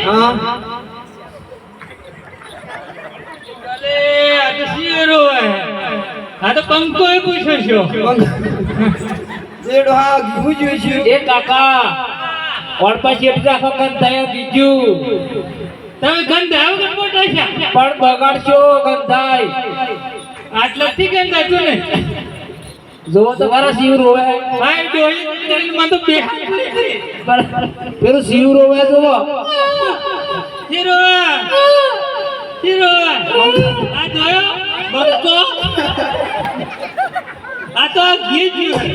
હા. અલે આ આ તો પંકો એ પૂછ્યો છો. જેડો હા હું જોઈ એ કાકા પછી એટલા વખત બીજું. તમે ગંધાવ કે મોટા છે? પણ બગાડશો ગંધાઈ આટલાથી ગંધાતું ને જોવો તો ખરા શિવ રોવે ભાઈ ડોહી તેલમાં તો બે પેલું શિવ રોવે જોવો. હીરો હીરો આ જોયો? બંકો આ તો ઘી જ્યું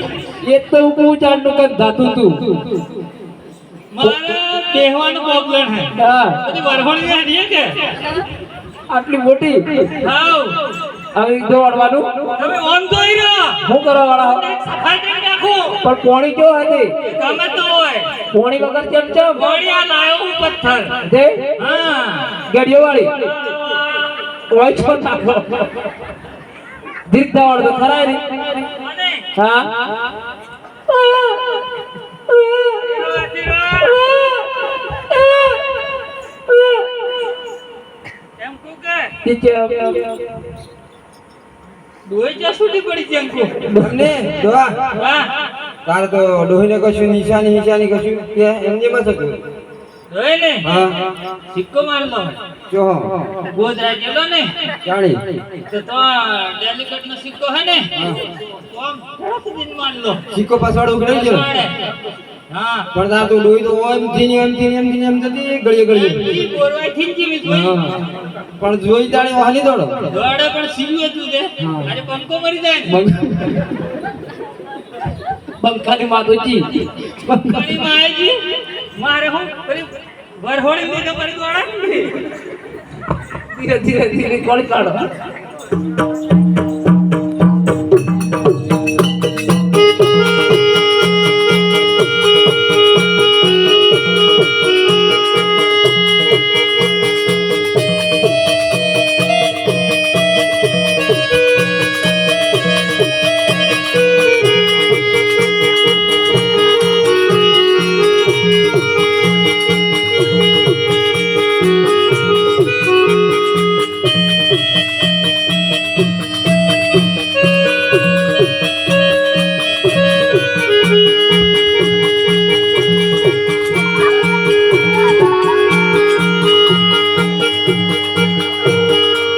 એ તો હું કદ ધાતું તું મારા બેહવાનું પ્રોબ્લેમ હે હા. બધી વરહોળી હાડીએ કે? આટલી મોટી? હાઉ. હવે દોડવાનું તમે ઓન જોઈ રહ્યો શું કરવા વાળા? સફાઈ કરી નાખું. પણ પોણી જો હતી? ગમે તો હોય. પોણી વગર ચમ ચમ? ગોળિયા લાયો હું પથ્થર. દે? હા. ગેડિયો વાળી? ઓય છો નાખો. દીર્ઘ દાવડ તો ખરા રી હા? એમ ડોહી જ્યાં સુધી પડી છે તો ડોહીને કશું નિશાની નિશાની કશું કે એમને માં થતું ડોહી ને? હા. સિક્કો મારલો જો ગોધરા જેલો ને? જાણી. તો તો ડેલિકેટ નો સિક્કો હે ને? તો આમ દિન મારલો સિક્કો પાછળ ગયો. હા. પણ તો ડોઈ તો એમ થી ને એમ થી ને એમ થી ને એમ થતી ગળીએ ગળીએ. ઈ થી જીવી જોઈ? પણ જોઈ તાણે વાલી દોડો. દોડે પણ સીવ્યું હતું તે અરે પંકો મરી જાય ને. બંકાની માતુજી મારી માયજી મારે હું? પેલી વરહોળી મેં તમારી દોડા ધીરે ધીરે ધીરે કોળી કાઢો.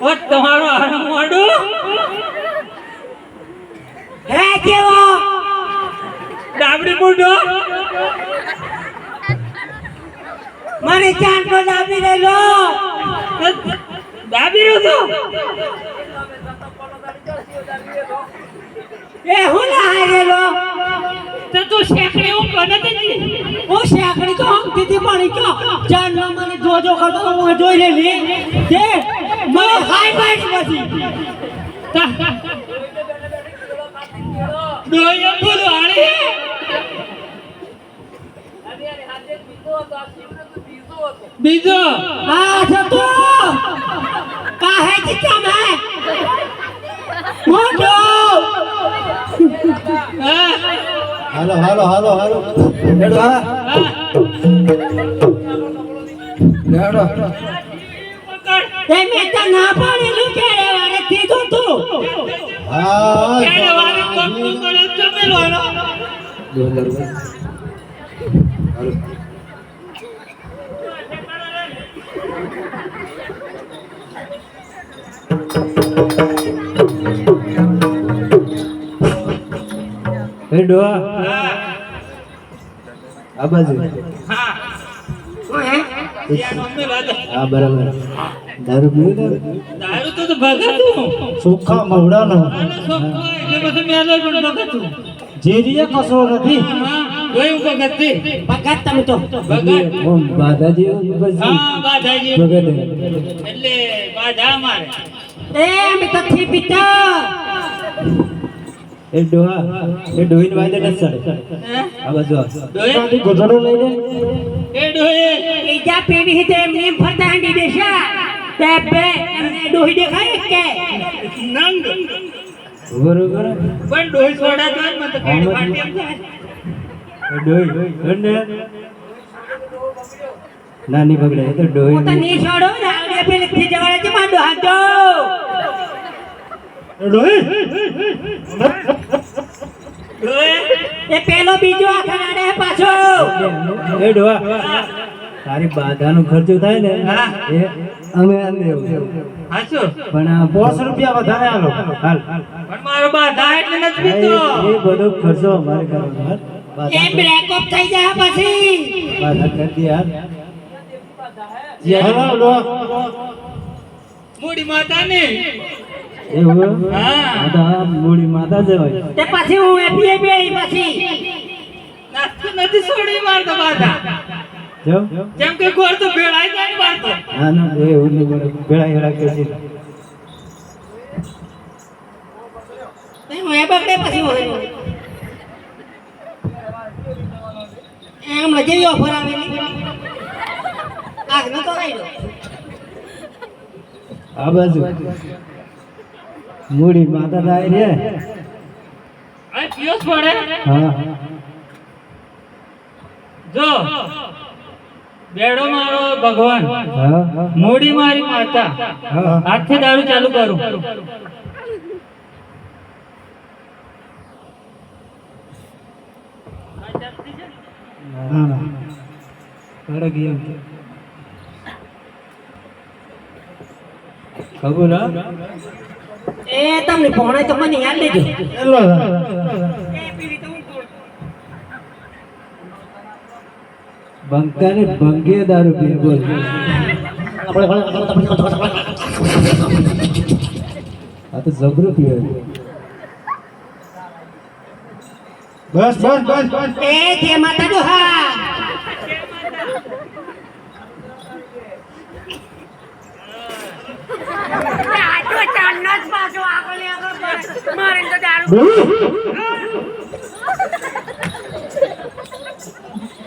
ઓ તમારો હારું મોઢું હે કેવો? ડાબડી મૂઢો? મને ચાંદ પર દાબી લો. દાબી રહ્યો એ હું ના હારેલો તો તું શેખડી હું કને દીધી હું શેખડી તો આમ દીધી પાણી કે ચાંદ મને જોજો કરતો તો હું જોઈ લેલી. કે હાય પાડી પછી ડોયો ફૂલ વાળી બીજો આ જતો કાહે થી કેમ હે? મોટો. હા હાલો હાલો હાલો હાલો. હેડો હા. હા હેડો. એ મેં તો ના પાડેલું કે રે વારે કીધું તું. હા એને વારે કંકુ કોણ ચમેલો એનો હેડો હા આ બાજુ. હા. બરાબર. દારૂ પીવું દારૂ તો તો ભગાતું. ચોખ્ખા મવડાનો. જે રીએ કસરો નથી. ભગત તમે તો. ભગત બાધાજી હા બાધાજી. ભગત એટલે બાધા અમારે. એ મે પિતા. એ ડોહા એ ડોહીને વાયદે નથી ચડે આ બાજુ ડોહી? ગોધડો લઈને એ ડોહી. ઈજા પેવી હિતે એમને એમ ફરતા હાંડી દેશા. બે એમને ડોહી દેખાય કે? નંગ. બરોબર પણ ડોહી છોડા તો મત કેડી ફાટી એમ થાય. ડોહી અને નાની બગડે તો ડોહી તો ની. છોડો રાવડે પેલે થી જવાળે છે માંડો હાજો ડોહી. એ પેલો બીજો આખા નાડે પાછો. એ ડોહા. તારી બાધાનો ખર્ચો થાય ને એ અમે પણ આ પાંચ રૂપિયા વધારે આલો. હાલ. પણ મારો બાધા એટલે નથી એ પીતો એ બધો ખર્ચો અમારે કરવાનો હાલ. એ બ્રેકઅપ થઈ જાય પછી. બાધા કરી દે હાલ. મૂડી માતા ને એવું હા. આ તો મૂડી માતા જવાય તે પછી હું એપીએ એપી પછી. નથી છોડી મારતો બાધા. જો? જેમ કે ગોળ તો ભેળાઈ જાય ને મારતો હા ના એ એવું નહીં બોલે ભેળા હેળા કે હું એ બગડે પછી હું એમ જેવી ઓફર આવેલી. આગનો તો લઈ આ બાજુ. મૂડી માતા થાય રે આ પિયોસ પડે હા. જો. બેડો મારો ભગવાન. મોડી મારી માતા. હા આજથી દારૂ ચાલુ કરું. ખબર એ તમને ફોન તો મને યાદ લેજો. એલો બંકાને ભંગે દારૂ પી બોલ. આ તો જબરું પીવે. બસ બસ બસ. બસ એ જે માતા જો હા.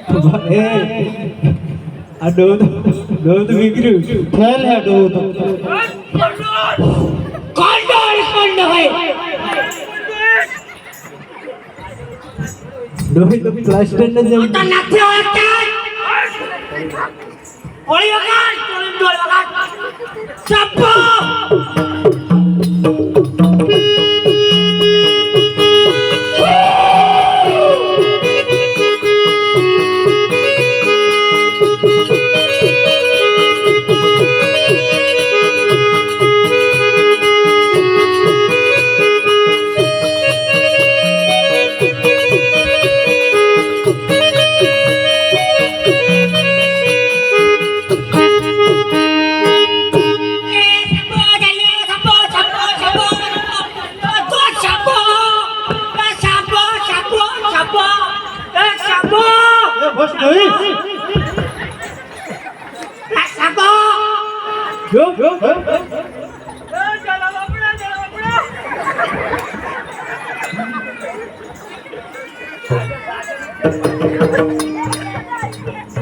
એ આ ડોલ ડોલ તો વિકર્યું ફેલ હે ડોલ તો કોન્ડોર કોન્ડો ભાઈ ડોલ તો પ્લાસ્ટર ને જેમ તો નથી હોતા ઓળી વગાડ તોલી ડોલ વગાડ ચપ્પો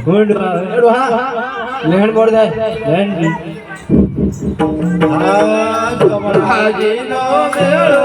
ગુડ એડો હા લેહણ મોડ થાય લેહણ આજ કમળાજીનો મેળો.